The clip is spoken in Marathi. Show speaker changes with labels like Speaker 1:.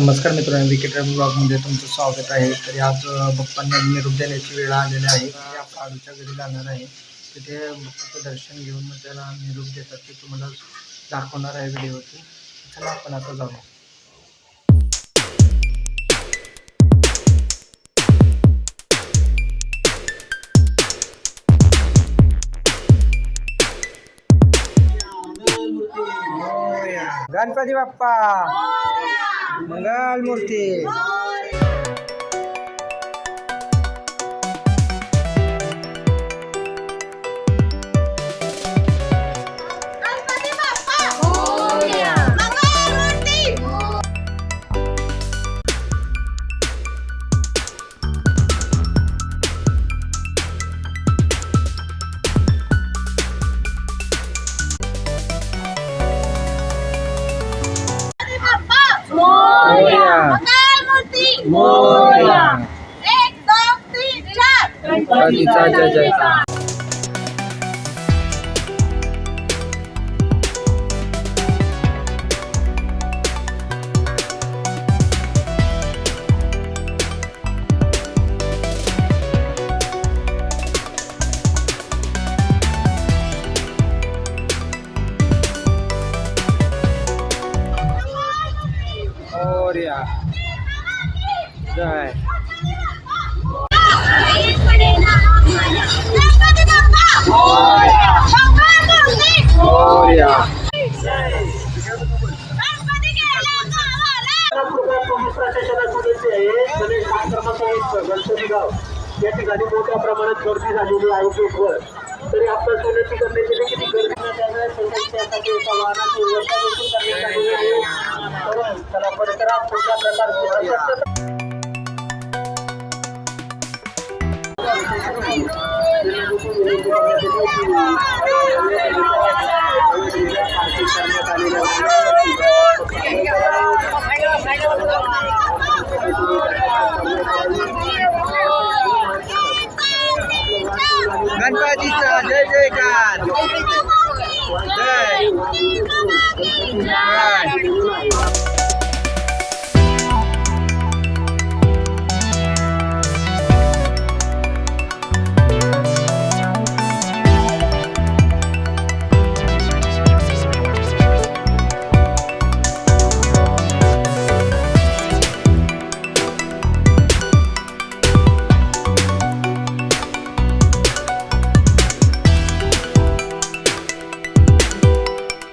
Speaker 1: नमस्कार मित्रांनो विकेटर ब्लॉगमध्ये तुमचं स्वागत आहे. तरी आज बप्पांना बाप्पांना निरोप देण्याची वेळ आलेली आहे. ते आपण आडूच्या घरी जाणार आहे. तिथे बप्पाचं दर्शन घेऊन मग त्याला निरोप देतात. ते तुम्हाला दाखवणार आहे व्हिडिओवरती. चला आपण आता जाऊ. गणपती बाप्पा! मंगल मोरया.
Speaker 2: एक दोन तीन चार
Speaker 1: गणपतीचा जय जयकार मोरया. जय
Speaker 3: आहे गणेश या ठिकाणी मोठ्या प्रमाणात गर्दी झालेली आहे गेटवर तरी आपण सोन्याची करण्याची देखील किती गर्दी न त्यामुळे त्यासाठी एका वाहनाची व्यवस्था देखील करण्यात आलेली आहे तर परिसरात मोठ्या प्रकारची Yan. Yan. Yan.